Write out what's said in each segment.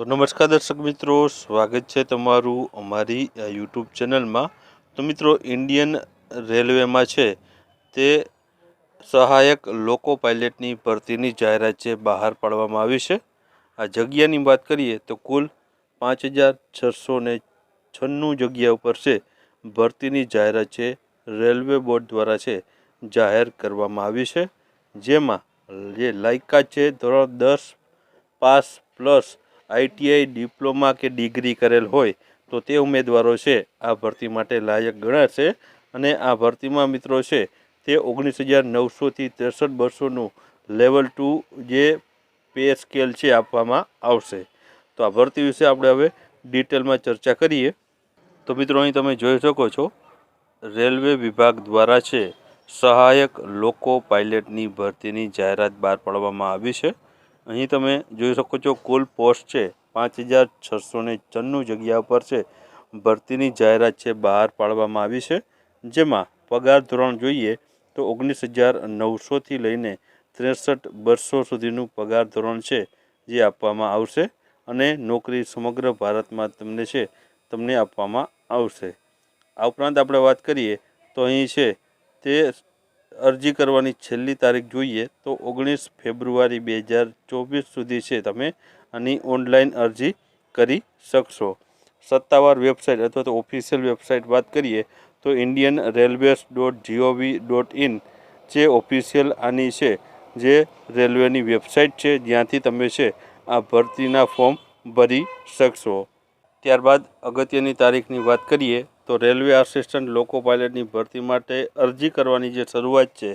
તો નમસ્કાર દર્શક મિત્રો, સ્વાગત છે તમારું અમારી યુટ્યુબ ચેનલમાં. તો મિત્રો, ઇન્ડિયન રેલવેમાં છે તે સહાયક લોકો પાયલટની ભરતીની જાહેરાત છે, બહાર પાડવામાં આવી છે. આ જગ્યાની વાત કરીએ તો કુલ પાંચ હજાર છસો ને છન્નું જગ્યા ઉપર છે ભરતીની જાહેરાત છે, રેલવે બોર્ડ દ્વારા છે, જાહેર કરવામાં આવી છે. જેમાં જે લાયકાત છે, ધોરણ દસ પાસ પ્લસ આઈટીઆઈ ડિપ્લોમા કે ડિગ્રી કરેલ હોય તો તે ઉમેદવારો છે. આ ભરતી માટે લાયક ગણાશે અને આ ભરતીમાં મિત્રો છે તે ઓગણીસ હજાર નવસોથી ત્રેસઠ બસોનું લેવલ ટુ જે પે સ્કેલ છે આપવામાં આવશે. તો આ ભરતી વિશે આપણે હવે ડિટેલમાં ચર્ચા કરીએ. તો મિત્રો અહીં તમે જોઈ શકો છો, રેલવે વિભાગ દ્વારા છે, સહાયક લોકો પાયલટની ભરતીની જાહેરાત બહાર પાડવામાં આવી છે. અહીં તમે જોઈ શકો છો કુલ પોસ્ટ છે પાંચ હજાર છસો ને છન્નું જગ્યા પર છે. ભરતીની જાહેરાત છે બહાર પાડવામાં આવી છે. જેમાં પગાર ધોરણ જોઈએ તો ઓગણીસ હજાર નવસોથી લઈને ત્રેસઠ બસો સુધીનું પગાર ધોરણ છે જે આપવામાં આવશે અને નોકરી સમગ્ર ભારતમાં તમને છે તમને આપવામાં આવશે. આ ઉપરાંત આપણે વાત કરીએ તો અહીં છે તે અરજી કરવાની છેલ્લી તારીખ જોઈએ તો ઓગણીસ ફેબ્રુઆરી બે હજાર ચોવીસ સુધી છે. તમે આની ઓનલાઈન અરજી કરી શકશો. સત્તાવાર વેબસાઇટ અથવા તો ઓફિશિયલ વેબસાઇટ વાત કરીએ તો Indian railways dot GOV dot in જે ઓફિશિયલ આની છે, જે રેલવેની વેબસાઇટ છે, જ્યાંથી તમે છે આ ભરતીના ફોર્મ ભરી શકશો. ત્યારબાદ અગત્યની તારીખની વાત કરીએ તો રેલવે આસિસ્ટન્ટ લોકો પાયલટની ભરતી માટે અરજી કરવાની જે શરૂઆત છે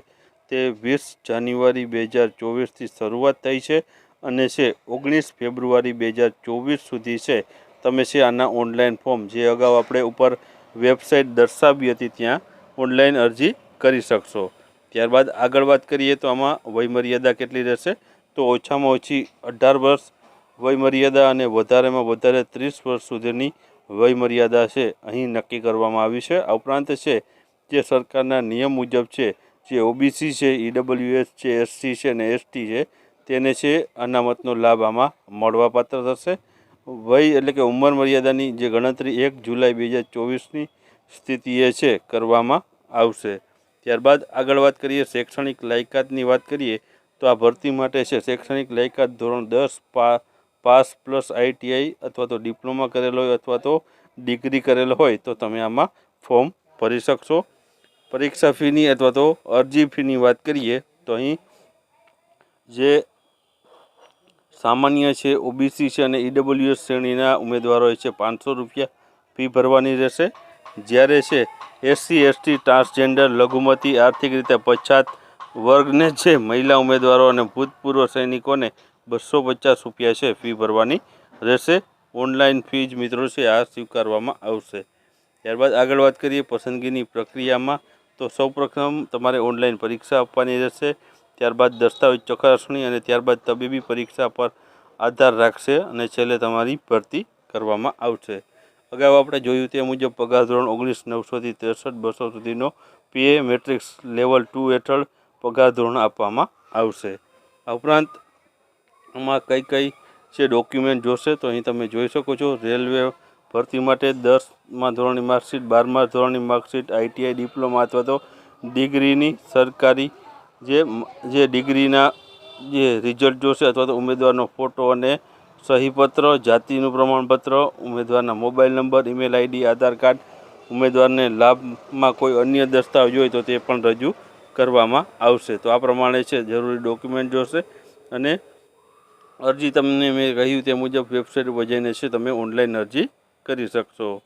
તે વીસ જાન્યુઆરી બે હજાર ચોવીસથી શરૂઆત થઈ છે અને છે ઓગણીસ ફેબ્રુઆરી બે હજાર ચોવીસ સુધી છે. તમે છે આના ઓનલાઈન ફોર્મ જે અગાઉ આપણે ઉપર વેબસાઇટ દર્શાવી હતી ત્યાં ઓનલાઈન અરજી કરી શકશો. ત્યારબાદ આગળ વાત કરીએ તો આમાં વયમર્યાદા કેટલી રહેશે? તો ઓછામાં ઓછી અઢાર વર્ષ વયમર્યાદા અને વધારેમાં વધારે ત્રીસ વર્ષ સુધીની વયમર્યાદા છે, અહીં નક્કી કરવામાં આવી છે. આ ઉપરાંત છે જે સરકારના નિયમ મુજબ છે, જે ઓબીસી છે, ઈડબ્લ્યુએસ છે, એસસી છે અને એસટી છે, તેને છે અનામતનો લાભ આમાં મળવાપાત્ર થશે. વય એટલે કે ઉંમર મર્યાદાની જે ગણતરી એક જુલાઈ બે હજાર ચોવીસની સ્થિતિએ છે, કરવામાં આવશે. ત્યારબાદ આગળ વાત કરીએ શૈક્ષણિક લાયકાતની વાત કરીએ, તો આ ભરતી માટે છે શૈક્ષણિક લાયકાત ધોરણ દસ પા પાસ પ્લસ આઈટીઆઈ અથવા તો ડિપ્લોમા કરેલો હોય અથવા તો ડિગ્રી કરેલો હોય, તો તમે આમાં ફોર્મ ભરી શકશો. પરીક્ષા ફીની અથવા તો અરજી ફીની વાત કરીએ, તો અહીં જે સામાન્ય છે, ઓબીસી છે અને ઈડબ્લ્યુએસ શ્રેણીના ઉમેદવારોએ છે, પાંચસો રૂપિયા ફી ભરવાની રહેશે. જ્યારે છે, એસસી, એસટી, ટ્રાન્સજેન્ડર, લઘુમતી, આર્થિક રીતે પછાત વર્ગને છે મહિલા ઉમેદવારો અને ભૂતપૂર્વ સૈનિકોને બસો પચાસ રૂપિયા છે ફી ભરવાની રહેશે. ઓનલાઈન ફી મિત્રો છે, આ સ્વીકારવામાં આવશે. ત્યારબાદ આગળ વાત કરીએ પસંદગીની પ્રક્રિયામાં. તો સૌપ્રથમ તમારે ઓનલાઈન પરીક્ષા આપવાની રહેશે. ત્યારબાદ દસ્તાવેજ ચકાસણી અને ત્યારબાદ તબીબી પરીક્ષા પર આધાર રાખશે અને છેલ્લે તમારી ભરતી કરવામાં આવશે. અગાઉ આપણે જોયું તે મુજબ પગાર ધોરણ ઓગણીસ નવસોથી ત્રેસઠ, બસો સુધીનો પીએ મેટ્રિક્સ લેવલ ટુ હેઠળ પગાર ધોરણ આપવામાં આવશે. આ ઉપરાંત આમાં કઈ કઈ છે ડોક્યુમેન્ટ જોશે તો અહીં તમે જોઈ શકો છો. રેલવે ભરતી માટે દસમા ધોરણની માર્કશીટ બારમા ધોરણની માર્કશીટ આઈટીઆઈ ડિપ્લોમા અથવા તો ડિગ્રીની સરકારી જે જે ડિગ્રીના જે રિઝલ્ટ જોશે અથવા તો ઉમેદવારનો ફોટો અને સહીપત્ર, જાતિનું પ્રમાણપત્ર, ઉમેદવારના mobile number email ID Aadhaar card, ઉમેદવારને લાભમાં કોઈ અન્ય દસ્તાવેજ હોય તો તે પણ રજૂ કરવામાં આવશે. તો આ પ્રમાણે છે, જરૂરી ડોક્યુમેન્ટ જોશે અને અરજી તમને મેં કહ્યું તે મુજબ વેબસાઇટ ઉપર જઈને છે, તમે ઓનલાઈન અરજી કરી શકશો.